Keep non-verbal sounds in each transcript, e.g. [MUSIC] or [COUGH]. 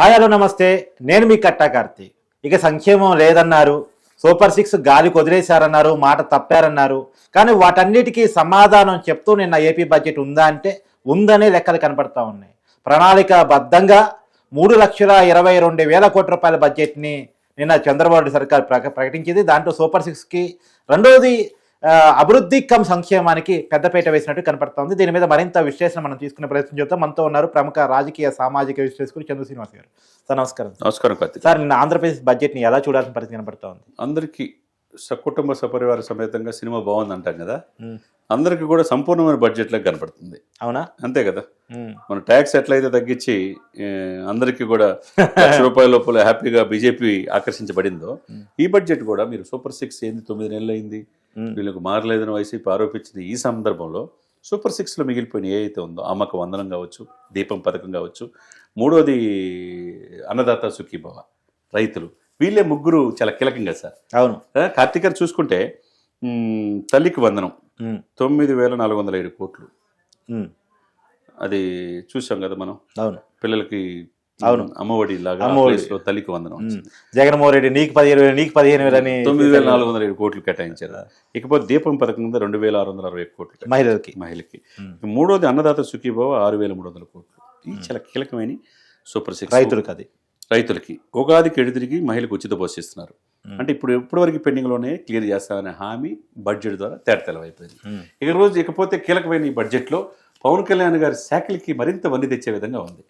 Hi hello నమస్తే. నేను మీ కట్టాకార్తి ఇక సంక్షేమం లేదన్నారు. సూపర్ సిక్స్ గాలి కొదిలేశారన్నారు మాట తప్పారన్నారు. కానీ వాటన్నిటికీ సమాధానం చెప్తూ నిన్న ఏపీ బడ్జెట్ ఉందా అంటే ఉందనే లెక్కలు కనపడతా ఉన్నాయి. ప్రణాళిక బద్ధంగా మూడు లక్షల ఇరవై రెండు వేల కోట్ల రూపాయల బడ్జెట్ని నిన్న చంద్రబాబు సర్కార్ ప్రక ప్రకటించింది. దాంట్లో సూపర్ సిక్స్కి రెండోది అభివృద్ధి కమ్ సంక్షేమానికి పెద్దపీట వేసినట్టు కనపడుతోంది. దీని మీద మరింత విశ్లేషణ మనం తీసుకునే ప్రయత్నం చేద్దాం. మనతో ఉన్నారు ప్రముఖ రాజకీయ సామాజిక విశ్లేషకులు చంద్ర శ్రీనివాస్ గారు. సార్ నమస్కారం నమస్కారం కార్తీక్ సార్ నిన్న ఆంధ్రప్రదేశ్ బడ్జెట్ని ఎలా చూడాల్సిన పరిస్థితి కనపడుతోంది? అందరికీ సకుటుంబ సపరివార సమేతంగా సినిమా బాగుంది అంటాం కదా? అందరికీ కూడా సంపూర్ణమైన బడ్జెట్ లాగా కనపడుతుంది. అవునా? అంతే కదా. మన ట్యాక్స్ ఎట్లయితే తగ్గించి అందరికీ కూడా లక్ష [LAUGHS] రూపాయల లోపల హ్యాపీగా బీజేపీ ఆకర్షించబడిందో ఈ బడ్జెట్ కూడా మీరు సూపర్ సిక్స్ ఏంది తొమ్మిది నెలలు అయింది. వీళ్ళకి మారలేదని వైసీపీ ఆరోపించింది ఈ సందర్భంలో సూపర్ సిక్స్లో మిగిలిపోయిన ఏ అయితే ఉందో అమ్మక వందనం కావచ్చు దీపం పథకం కావచ్చు మూడోది అన్నదాత సుఖీభవ రైతులు. వీళ్ళే ముగ్గురు చాలా కీలకం కదా సార్. అవును. కార్తీక్ గారు చూసుకుంటే తల్లికి వందనం. తొమ్మిది వేల నాలుగు వందల ఏడు కోట్లు. అది చూసాం కదా మనం. అవును. పిల్లలకి అవును. అమ్మఒడి లాగా తల్లికి వందనం. జగన్మోహన్ రెడ్డి నీకు పదిహేను వేలు నీకు పదిహేను వేలు అని తొమ్మిది వేల నాలుగు వందల ఏడు కోట్లు కేటాయించారు ఇకపోతే దీపం పథకం కింద రెండు వేల ఆరు వందల అరవై కోట్లు మహిళలకి మహిళకి. మూడోది అన్నదాత సుఖీభావ ఆరు వేల మూడు వందల కోట్లు ఇది చాలా కీలకమైన సూపర్ సిక్స్ రైతులకు అది రైతులకి ఉగాదికి ఎడుదిరిగి మహిళకు ఉచిత బస్సు ఇస్తున్నారు ఉమ్. అంటే ఇప్పుడు ఇప్పటివరకు పెండింగ్లోనే క్లియర్ చేస్తామనే హామీ బడ్జెట్ ద్వారా తేటతెలవైపోయింది ఉమ్. ఇక రోజు ఇకపోతే కీలకమైన ఈ బడ్జెట్లో పవన్ కళ్యాణ్ గారి శాఖలకి మరింత వన్ని తెచ్చే విధంగా ఉంది.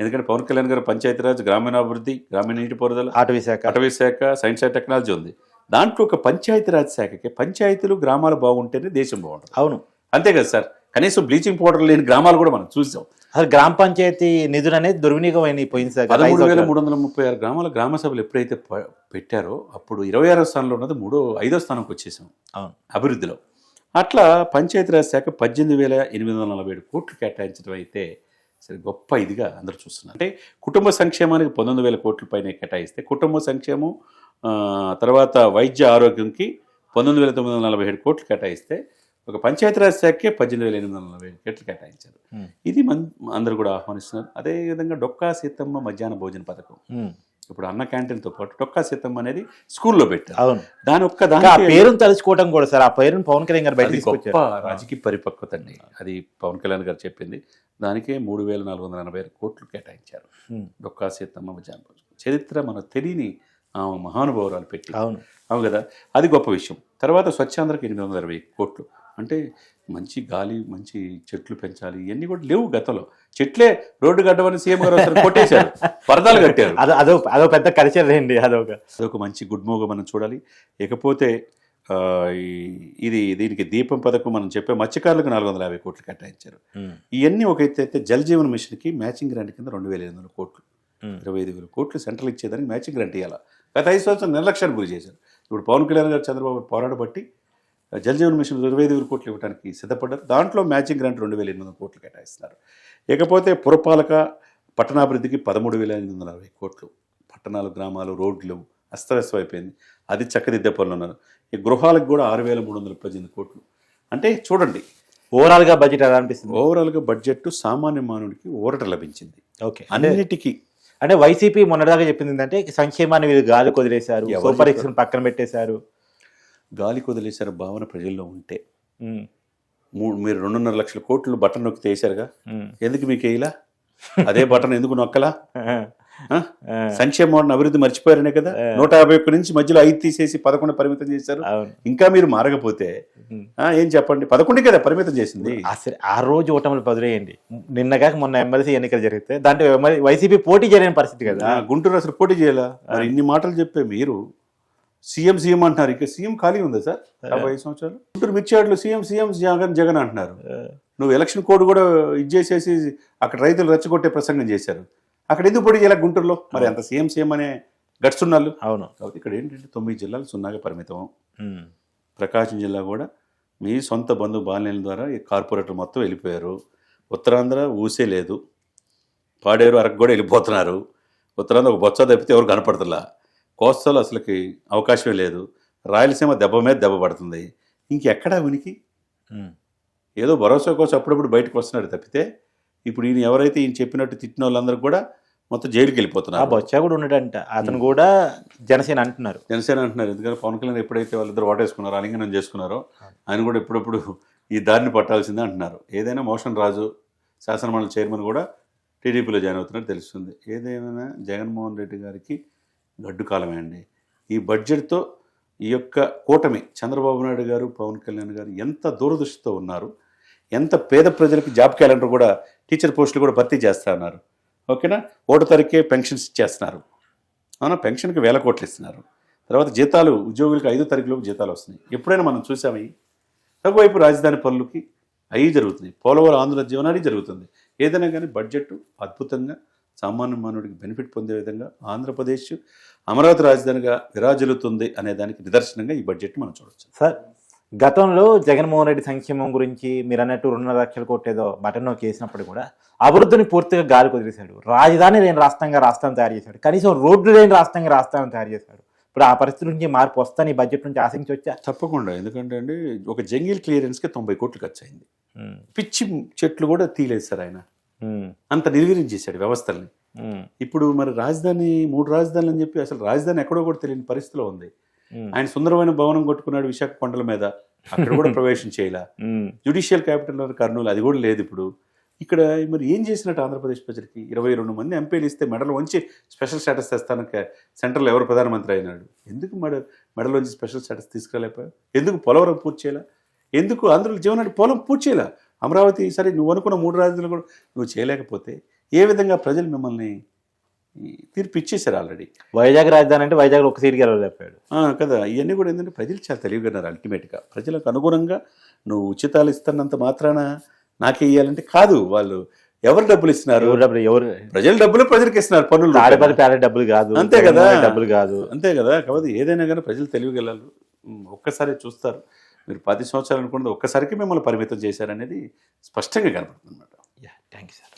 ఎందుకంటే పవన్ కళ్యాణ్ గారు పంచాయతీరాజ్ గ్రామీణాభివృద్ధి గ్రామీణ నీటిపారుదల అటవీ శాఖ. అటవీ శాఖ సైన్స్ అండ్ టెక్నాలజీ ఉంది. దాంట్లో ఒక పంచాయతీరాజ్ శాఖకి పంచాయతీలు గ్రామాలు బాగుంటేనే దేశం బాగుంటుంది. అవును. అంతే కదా సార్? కనీసం బ్లీచింగ్ పౌడర్ లేని గ్రామాలు కూడా మనం చూసాం. అసలు గ్రామ పంచాయతీ నిధులు అనేది దుర్వినియోగం అయినాయి పోయింది సార్ పదమూడు వేల. మూడు వందల ముప్పై ఆరు గ్రామాల గ్రామ సభలు ఎప్పుడైతే పెట్టారో అప్పుడు ఇరవై ఆరో స్థానంలో ఉన్నది మూడో ఐదో స్థానంకి వచ్చేసాం. అభివృద్ధిలో. అట్లా పంచాయతీరాజ్ శాఖ పద్దెనిమిది వేల ఎనిమిది వందల నలభై ఏడు కోట్లు కేటాయించడం అయితే సరే గొప్ప ఇదిగా అందరూ చూస్తున్నారు అంటే కుటుంబ సంక్షేమానికి పంతొమ్మిది వేల కోట్ల పైన కేటాయిస్తే కుటుంబ సంక్షేమం తర్వాత వైద్య ఆరోగ్యంకి పంతొమ్మిది వేల తొమ్మిది వందల నలభై ఏడు కోట్లు కేటాయిస్తే ఒక పంచాయతీరాజ్ శాఖకే పద్దెనిమిది వేల ఎనిమిది వందల నలభై ఏడు కోట్లు కేటాయించారు. ఇది మన్ అందరూ కూడా ఆహ్వానిస్తున్నారు అదేవిధంగా డొక్కా సీతమ్మ మధ్యాహ్న భోజన పథకం. ఇప్పుడు అన్న క్యాంటీన్తో పాటు డొక్కా సీతమ్మ అనేది స్కూల్లో పెట్టారు. అవును. దాని ఒక్క దానికి పేరును తలుచుకోవడం కూడా సార్ ఆ పేరును పవన్ కళ్యాణ్ గారు బయట గొప్ప రాజకీయ పరిపక్వత అండి. అది పవన్ కళ్యాణ్ గారు చెప్పింది. దానికే మూడు వేల నాలుగు వందల ఎనభై ఆరు కోట్లు కేటాయించారు. డొక్కా సీతమ్మ జానపద చరిత్ర మన తెలియని ఆమె మహానుభావురాలు పెట్టి. అవును. అవును కదా? అది గొప్ప విషయం. తర్వాత స్వచ్ఛాంధ్రకి ఎనిమిది వందల ఇరవై కోట్లు. అంటే మంచి గాలి మంచి చెట్లు పెంచాలి ఇవన్నీ కూడా లేవు గతంలో. చెట్లే రోడ్డు గడ్డమని సీఎం గారు ఒకసారి కొట్టేశారు. పరదాలు కట్టారు. అదో అదో పెద్ద కల్చర్ అండి అదొక. అదొక మంచి గుడ్ మూవ్గా మనం చూడాలి. ఇకపోతే ఇది దీనికి దీపం పథకం మనం చెప్పే మత్స్యకారులకు నాలుగు వందల యాభై కోట్లు కేటాయించారు. ఇవన్నీ ఒక అయితే జల్ జీవన్ మిషన్కి మ్యాచింగ్ గ్రాంట్ కింద రెండు వేల ఎనిమిది వందల కోట్లు. ఇరవై ఐదు వేల కోట్లు సెంట్రల్ ఇచ్చేదానికి మ్యాచింగ్ గ్రాంట్ ఇవ్వాలి గత ఐదు సంవత్సరం నిర్లక్ష్యానికి గురి చేశారు. ఇప్పుడు పవన్ కళ్యాణ్ గారు చంద్రబాబు పోరాడబట్టి జల్ జీవన్ మిషన్ ఇరవై ఐదు వేల కోట్లు ఇవ్వడానికి సిద్ధపడ్డారు. దాంట్లో మ్యాచింగ్ గ్రాంట్ రెండు వేల ఎనిమిది కోట్లు కేటాయిస్తున్నారు. ఇకపోతే పురపాలక పట్టణాభివృద్ధికి పదమూడు వేల ఎనిమిది వందల అరవై కోట్లు. పట్టణాలు గ్రామాలు రోడ్లు అస్తవ్యస్తం అయిపోయింది. అది చక్కదిద్దే పనులు ఉన్నారు. ఈ గృహాలకు కూడా ఆరు వేల మూడు వందల పద్దెనిమిది కోట్లు. అంటే చూడండి. ఓవరాల్గా బడ్జెట్ ఎలా అనిపిస్తుంది? ఓవరాల్గా బడ్జెట్ సామాన్య మానవుడికి ఊరట లభించింది. ఓకే. అన్నిటికీ. అంటే వైసీపీ మొన్నటిదాకా చెప్పింది ఏంటంటే సంక్షేమాన్ని వీళ్ళు గాలి కొదిలేశారు ఎవరు సూపర్? ఎక్స్ పక్కన పెట్టేశారు. గాలి కొదిలేశారు భావన ప్రజల్లో ఉంటే. మూడు మీరు రెండున్నర లక్షల కోట్లు బటన్ నొక్కి ఉమ్. ఎందుకు మీకు వేయలా అదే బటన్ ఎందుకు నొక్కలా. [LAUGHS] సంక్షేమం అభివృద్ధి మర్చిపోయారనే కదా? నూట యాభై ఒక్క నుంచి మధ్యలో ఐదు తీసేసి పదకొండు పరిమితం చేశారు. ఇంకా మీరు మారకపోతే ఏం చెప్పండి? పదకొండే కదా పరిమితం చేసింది. అసలు ఆ రోజు ఓటములు పదిలేయండి నిన్నగా మొన్న ఎమ్మెల్సీ ఎన్నికలు జరిగితే దాంట్లో వైసీపీ పోటీ చేయలేని పరిస్థితి కదా. గుంటూరు అసలు పోటీ చేయాలా? మరి ఇన్ని మాటలు చెప్పే మీరు సీఎం సీఎం అంటున్నారు. ఇక సీఎం ఖాళీ ఉందా సార్? యాభై ఐదు సంవత్సరాలు? గుంటూరు మిర్చియాడ్లో సీఎం సీఎం జగన్ జగన్ అంటున్నారు. నువ్వు ఎలక్షన్ కోడ్ కూడా ఇచ్చేసేసి అక్కడ రైతులు రెచ్చగొట్టే ప్రసంగం చేశారు. అక్కడ ఎందుకు పోటీ చేయాలి గుంటూరులో? మరి అంత సీఎం సీఎం అనే గట్స్ ఉన్నాళ్ళు అవును. కాబట్టి ఇక్కడ ఏంటంటే తొమ్మిది జిల్లాలు సున్నాగా పరిమితం. ప్రకాశం జిల్లా కూడా మీ సొంత బంధు బాలినేల ద్వారా ఈ కార్పొరేటర్ మొత్తం వెళ్ళిపోయారు. ఉత్తరాంధ్ర ఊసే లేదు. పాడేరు అరకు కూడా వెళ్ళిపోతున్నారు. ఉత్తరాంధ్ర ఒక బొత్స తప్పితే ఎవరు కనపడుతులా? కోస్తాలో అసలుకి అవకాశమే లేదు. రాయలసీమ దెబ్బ మీద దెబ్బ పడుతుంది. ఇంకెక్కడా ఉనికి. ఏదో భరోసా కోసం అప్పుడప్పుడు బయటకు వస్తున్నాడు తప్పితే ఇప్పుడు ఈయన ఎవరైతే ఈయన చెప్పినట్టు తిట్టిన వాళ్ళందరూ కూడా మొత్తం జైలుకి ఆ వెళ్ళిపోతున్నారు బొచ్చా కూడా ఉన్నాడంట అతను కూడా జనసేన అంటున్నారు. జనసేన అంటున్నారు. ఎందుకంటే పవన్ కళ్యాణ్ ఎప్పుడైతే వాళ్ళిద్దరు ఓటేసుకున్నారో ఆలింగనం చేసుకున్నారో ఆయన కూడా ఎప్పుడప్పుడు ఈ దారిని పట్టాల్సిందే అంటున్నారు. ఏదైనా మోషన్ రాజు శాసనమండలి చైర్మన్ కూడా టీడీపీలో జాయిన్ అవుతున్నట్టు తెలుస్తుంది. ఏదేమైనా జగన్మోహన్ రెడ్డి గారికి గడ్డు కాలమే అండి. ఈ బడ్జెట్తో ఈ యొక్క కూటమి చంద్రబాబు నాయుడు గారు పవన్ కళ్యాణ్ గారు ఎంత దూరదృష్టితో ఉన్నారు ఎంత పేద ప్రజలకు జాబ్ క్యాలెండర్ కూడా టీచర్ పోస్టులు కూడా భర్తీ చేస్తా ఉన్నారు. ఓకేనా? ఓటు తారీఖే పెన్షన్స్ ఇచ్చేస్తున్నారు. అవునా? పెన్షన్కి వేల కోట్లు ఇస్తున్నారు. తర్వాత జీతాలు ఉద్యోగులకు ఐదో తారీఖులోపు జీతాలు వస్తున్నాయి. ఎప్పుడైనా మనం చూసాము ఇవి ఒకవైపు రాజధాని పనులకి అవి జరుగుతున్నాయి. పోలవరం ఆంధ్ర జీవనాన్ని జరుగుతుంది. ఏదైనా కానీ బడ్జెట్ అద్భుతంగా సామాన్య మానవుడికి బెనిఫిట్ పొందే విధంగా ఆంధ్రప్రదేశ్ అమరావతి రాజధానిగా విరాజిల్లుతుంది అనే దానికి నిదర్శనంగా ఈ బడ్జెట్ మనం చూడొచ్చు. సార్ గతంలో జగన్మోహన్ రెడ్డి సంక్షేమం గురించి మీరు అన్నట్టు రెండు లక్షల కోట్లు ఏదో బటన్ నొక్కి వేసినప్పుడు కూడా అభివృద్ధిని పూర్తిగా గాలి కుదిరేశాడు రాజధాని లేని రాష్ట్రంగా రాష్ట్రం తయారు చేశాడు. కనీసం రోడ్లు లేని రాష్ట్రంగా రాష్ట్రాన్ని తయారు చేశాడు. ఇప్పుడు ఆ పరిస్థితి నుంచి మార్పు వస్తాను ఈ బడ్జెట్ నుంచి ఆశించవచ్చా తప్పకుండా. ఎందుకంటే అండి ఒక జంగిల్ క్లియరెన్స్కి తొంభై కోట్లు ఖర్చు అయింది పిచ్చి చెట్లు కూడా తీలేదు సార్ ఆయన. అంత నిర్వీర్యం చేశాడు వ్యవస్థల్ని. ఇప్పుడు మరి రాజధాని మూడు రాజధానులు అని చెప్పి అసలు రాజధాని ఎక్కడో కూడా తెలియని పరిస్థితిలో ఉంది. ఆయన సుందరమైన భవనం కొట్టుకున్నాడు విశాఖ కొండల మీద. అక్కడ కూడా ప్రవేశం చేయాల. జ్యుడిషియల్ క్యాపిటల్ కర్నూలు అది కూడా లేదు ఇప్పుడు. ఇక్కడ మరి ఏం చేసినట్టు ఆంధ్రప్రదేశ్ ప్రజలకి? ఇరవై రెండు మంది ఎంపీలు ఇస్తే మెడలు వంచి స్పెషల్ స్టేటస్ తెస్తాను సెంట్రల్ ఎవరు ప్రధానమంత్రి అయినాడు. ఎందుకు మెడ మెడల్ వంచి స్పెషల్ స్టేటస్ తీసుకురాలేకపోయా ఎందుకు పోలవరం పూర్తి చేయాల? ఎందుకు ఆంధ్రుల జీవనాడి పొలం పూర్తి చేయాల? అమరావతి సరే నువ్వు అనుకున్న మూడు రాజధానులు కూడా నువ్వు చేయలేకపోతే ఏ విధంగా ప్రజలు మిమ్మల్ని తీర్పు ఇచ్చేశారు ఆల్రెడీ వైజాగ్ రాజధాని అంటే వైజాగ్ ఒక సీటుకి వెళ్ళలేపాడు ఆ, కదా. ఇవన్నీ కూడా ఏంటంటే ప్రజలు చాలా తెలివిగన్నారు అల్టిమేట్గా ప్రజలకు అనుగుణంగా నువ్వు ఉచితాలు ఇస్తున్నంత మాత్రాన నాకే ఇవ్వాలంటే కాదు. వాళ్ళు ఎవరు డబ్బులు ఇస్తున్నారు? ఎవరు డబ్బులు? ఎవరు? ప్రజలు డబ్బులు ప్రజలకు ఇస్తున్నారు పన్నులు తాడేపల్లి ప్యాలెట్ డబ్బులు కాదు. అంతే కదా. డబ్బులు కాదు. అంతే కదా. కాబట్టి ఏదైనా కానీ ప్రజలు తెలివిగలరు ఒక్కసారి చూస్తారు. మీరు పది సంవత్సరాలు అనుకున్నది ఒక్కసారికి మిమ్మల్ని పరిమితం చేశారనేది స్పష్టంగా కనపడుతుంది అనమాట థ్యాంక్ యూ సార్.